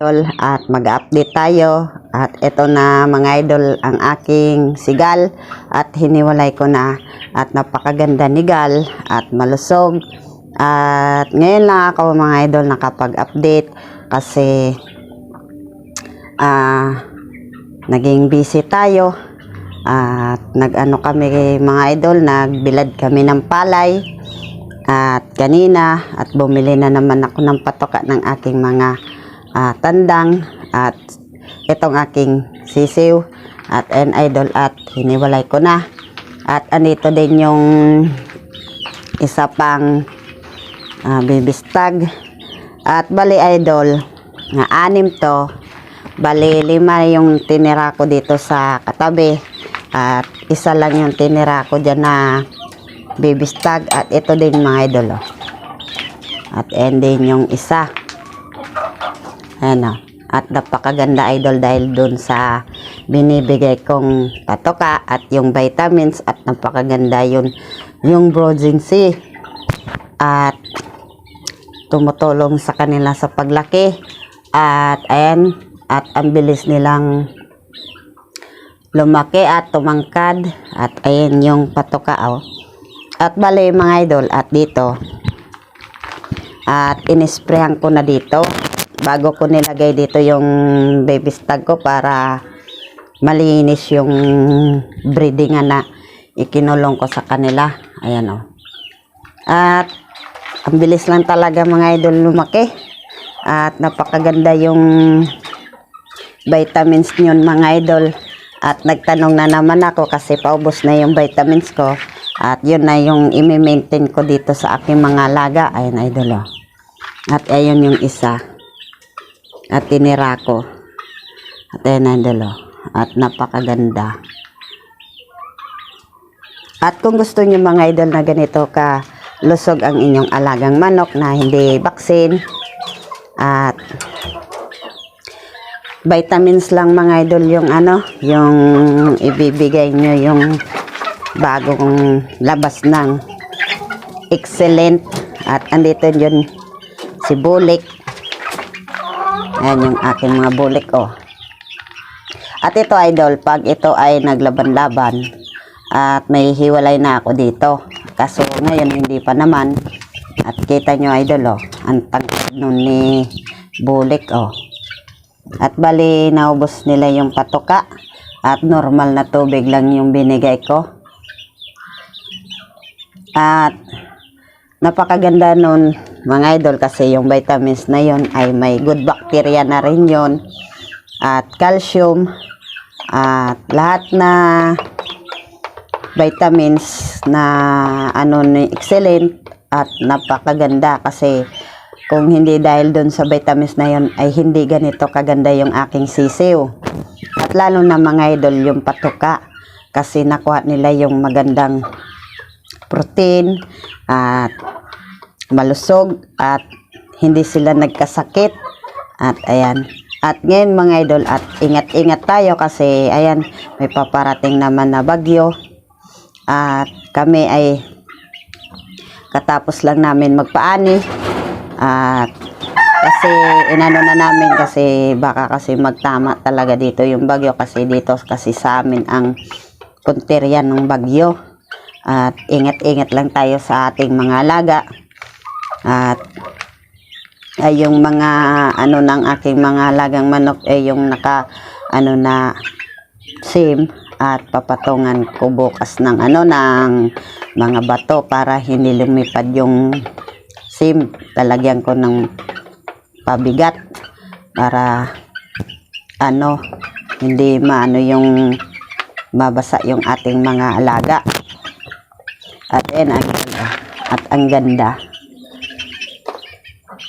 idol. At mag-update tayo. At ito na mga idol ang aking sigal. At hiniwalay ko na. At napakaganda ni Gal. At malusog. At ngayon lang ako mga idol nakapag-update. Kasi ah naging busy tayo. At nag-ano kami mga idol nagbilad kami ng palay. At kanina at bumili na naman ako ng patoka ng aking mga ah, tandang at itong aking sisiw at an idol at hiniwalay ko na. At andito din yung isa pang ah, bibistag at bali idol nga anim to. Bali lima yung tinira ko dito sa katabi. At isa lang yung tinira ko dyan na bibistag at ito din mga idol oh. at and din yung isa ano? At napakaganda idol dahil dun sa binibigay kong patoka at yung vitamins at napakaganda yun yung Brojin C at tumutulong sa kanila sa paglaki. At ayan at ang bilis nilang lumaki at tumangkad. At ayan yung patoka oh. At bali mga idol, at dito, at inisprehan ko na dito, bago ko nilagay dito yung baby stag ko para malinis yung breedingan na ikinulong ko sa kanila. Ayan o. At, ang bilis lang talaga mga idol lumaki. At napakaganda yung vitamins nyon mga idol. At nagtanong na naman ako kasi paubos na yung vitamins ko. At yun na yung imi-maintain ko dito sa aking mga alaga. Ayun, idol oh. At ayun yung isa. At tinira ko. At ayun, idol oh. At napakaganda. At kung gusto niyo mga idol na ganito ka lusog ang inyong alagang manok na hindi vaccine at vitamins lang mga idol yung ano, yung ibibigay nyo yung bagong labas ng excellent at andito yun si bulik ayan yung aking mga bulik oh. At ito idol pag ito ay naglaban-laban at may hiwalay na ako dito kaso ngayon hindi pa naman. At kita nyo idol oh ang tangkad nun ni bulik oh. At bali naubos nila yung patoka at normal na tubig lang yung binigay ko. At napakaganda nun mga idol kasi yung vitamins na yon ay may good bacteria na rin yon at calcium at lahat na vitamins na ano excellent at napakaganda. Kasi kung hindi dahil doon sa vitamins na yon ay hindi ganito kaganda yung aking sisiw. At lalo na mga idol yung patuka. Kasi nakuha nila yung magandang protein at malusog at hindi sila nagkasakit. At ayan. At ngayon mga idol at ingat-ingat tayo kasi ayan may paparating naman na bagyo. At kami ay katapos lang namin magpaani. At kasi inano na namin kasi baka kasi magtama talaga dito yung bagyo kasi dito kasi sa amin ang punterian ng bagyo. At ingat-ingat lang tayo sa ating mga alaga. At ay yung mga ano ng aking mga alagang manok ay yung naka ano na sim at papatungan ko bukas ng ano ng mga bato para hindi lumipad yung sim. Talagyan ko ng pabigat para ano hindi maano yung mabasa yung ating mga alaga. At yan, ang. At ang ganda.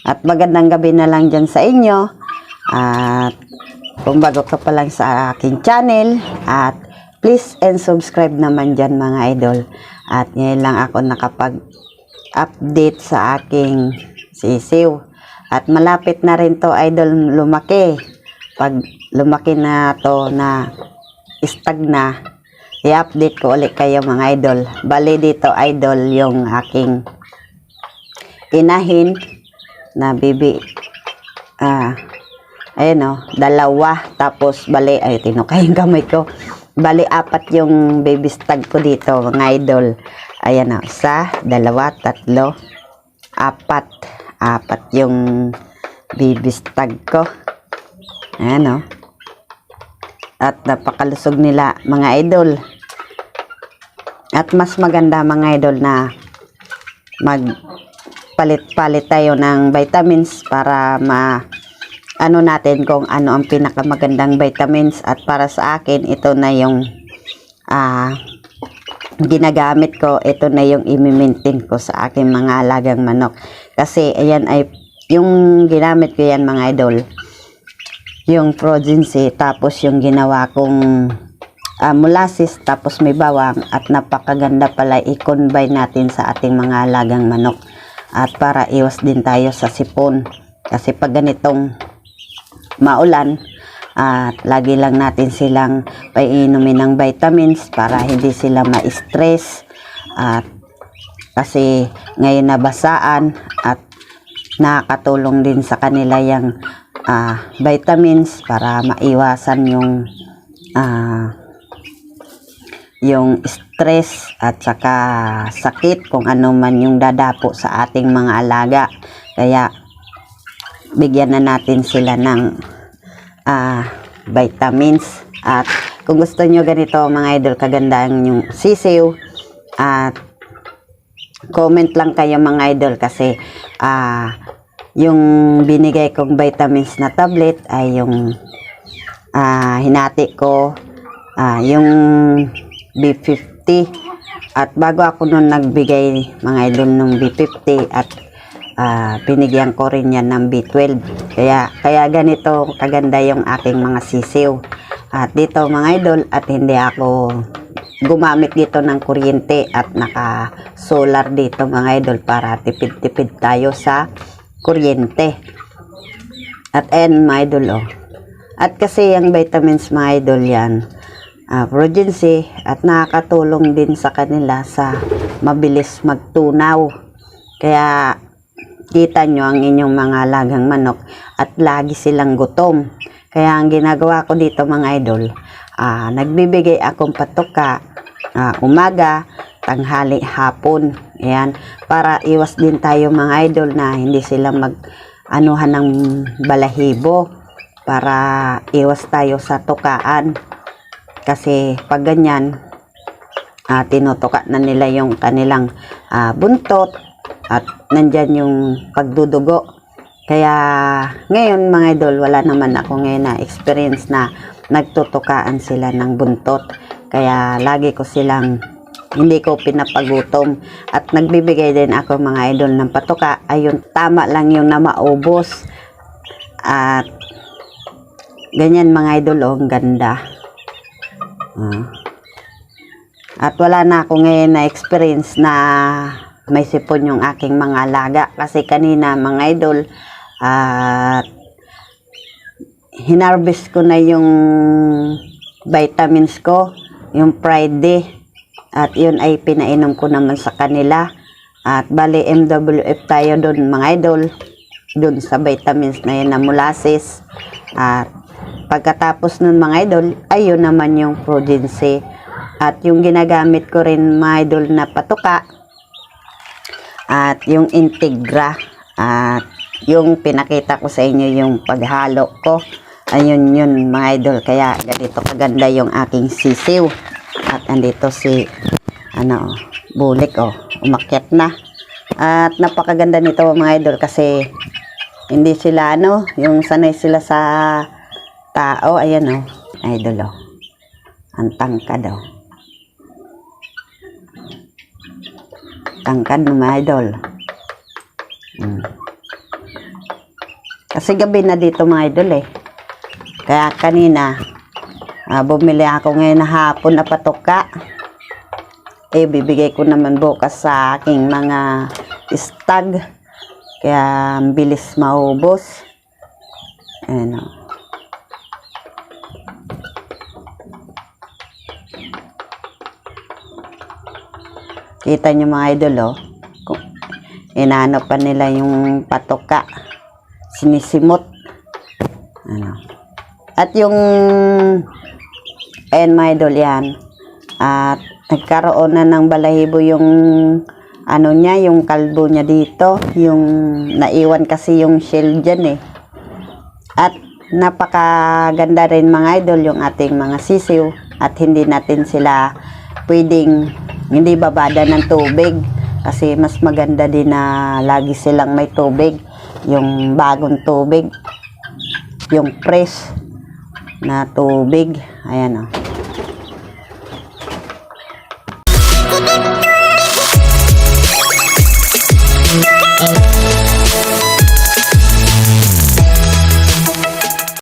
At magandang gabi na lang dyan sa inyo. At kung bago ka pa lang sa aking channel, at please and subscribe naman dyan mga idol. At ngayon lang ako nakapag-update sa aking sisiw. At malapit na rin to idol lumaki. Pag lumaki na to na stag na, i-update ko ulit kayo mga idol. Bali dito idol yung aking inahin na bibi. Ah, Ayan o, dalawa. Tapos, bali, ay, tinukay yung kamay ko. Bali, apat yung baby stag ko dito, mga idol. Ayan o, isa, dalawa, tatlo, apat. Apat yung baby stag ko. Ayan o. At napakalusog nila, mga idol. At mas maganda, mga idol, na mag palit-palit tayo ng vitamins para ma ano natin kung ano ang pinakamagandang vitamins. At para sa akin ito na yung ah ginagamit ko. Ito na yung imi-maintain ko sa aking mga alagang manok. Kasi ayan ay yung ginamit ko yan mga idol yung progency tapos yung ginawa kong ah, molasses tapos may bawang. At napakaganda pala i-combine natin sa ating mga alagang manok at para iwas din tayo sa sipon. Kasi pag ganitong maulan at lagi lang natin silang painumin ng vitamins para hindi sila ma-stress. At kasi ngayon nabasaan at nakakatulong din sa kanila yung ah, vitamins para maiwasan yung ah, yung stress at saka sakit kung ano man yung dadapo sa ating mga alaga. Kaya bigyan na natin sila ng ah, vitamins. At kung gusto nyo ganito mga idol kagandaan yung sisiw. At comment lang kayo mga idol kasi ah, yung binigay kong vitamins na tablet ay yung ah, hinati ko. Ah, yung B50 at bago ako nun nagbigay mga idol ng B50 at ah, binigyan ko rin yan ng B12 kaya, kaya ganito kaganda yung aking mga sisiw. At dito mga idol at hindi ako gumamit dito ng kuryente at naka solar dito mga idol para tipid-tipid tayo sa kuryente. At ayan mga idol oh. At kasi yung vitamins mga idol yan ah, progency at nakakatulong din sa kanila sa mabilis magtunaw kaya kita nyo ang inyong mga lagang manok at lagi silang gutom. Kaya ang ginagawa ko dito mga idol, ah, nagbibigay akong patuka ah, umaga, tanghali, hapon. Ayan, para iwas din tayo mga idol na hindi sila mag anuhan ng balahibo para iwas tayo sa tukaan. Kasi pag ganyan, ah, tinutuka na nila yung kanilang ah, buntot at nandyan yung pagdudugo. Kaya ngayon mga idol, wala naman ako ngayon na experience na nagtutukaan sila ng buntot. Kaya lagi ko silang hindi ko pinapagutom at nagbibigay din ako mga idol ng patuka ayun tama lang yung na maubos at ganyan mga idol oh, ang ganda Ah. at wala na ako ngayon na experience na may sipon yung aking mga alaga. Kasi kanina mga idol at hinarvest ko na yung vitamins ko yung Friday at yun ay pinainom ko naman sa kanila. At bali MWF tayo doon mga idol doon sa vitamins na yun na molasses. At pagkatapos nun mga idol ayun naman yung progency at yung ginagamit ko rin mga idol na patuka. At yung integra. At yung pinakita ko sa inyo yung paghalo ko. Ayun yun mga idol. Kaya ganito kaganda yung aking sisiw. At andito si ano bulik oh. Umakyat na. At napakaganda nito mga idol kasi hindi sila ano yung sanay sila sa tao ayan oh idol oh ang tangkad oh tangkad ng mga idol. Hmm. Kasi gabi na dito mga idol eh. Kaya kanina, ah, bumili ako ngayon na hapon na patuka. Eh, bibigay ko naman bukas sa aking mga stag. Kaya, bilis maubos. Ayan o. Kita nyo mga idol, oh. Kung inaano pa nila yung patoka. Sinisimot. Ano. At yung and my idol yan. At nagkaroon na ng balahibo yung ano niya, yung kalbo niya dito. Yung naiwan kasi yung shell dyan eh. At napakaganda rin mga idol yung ating mga sisiw. At hindi natin sila pwedeng hindi babada ng tubig. Kasi mas maganda din na lagi silang may tubig. Yung bagong tubig. Yung fresh na tubig. Ayan o.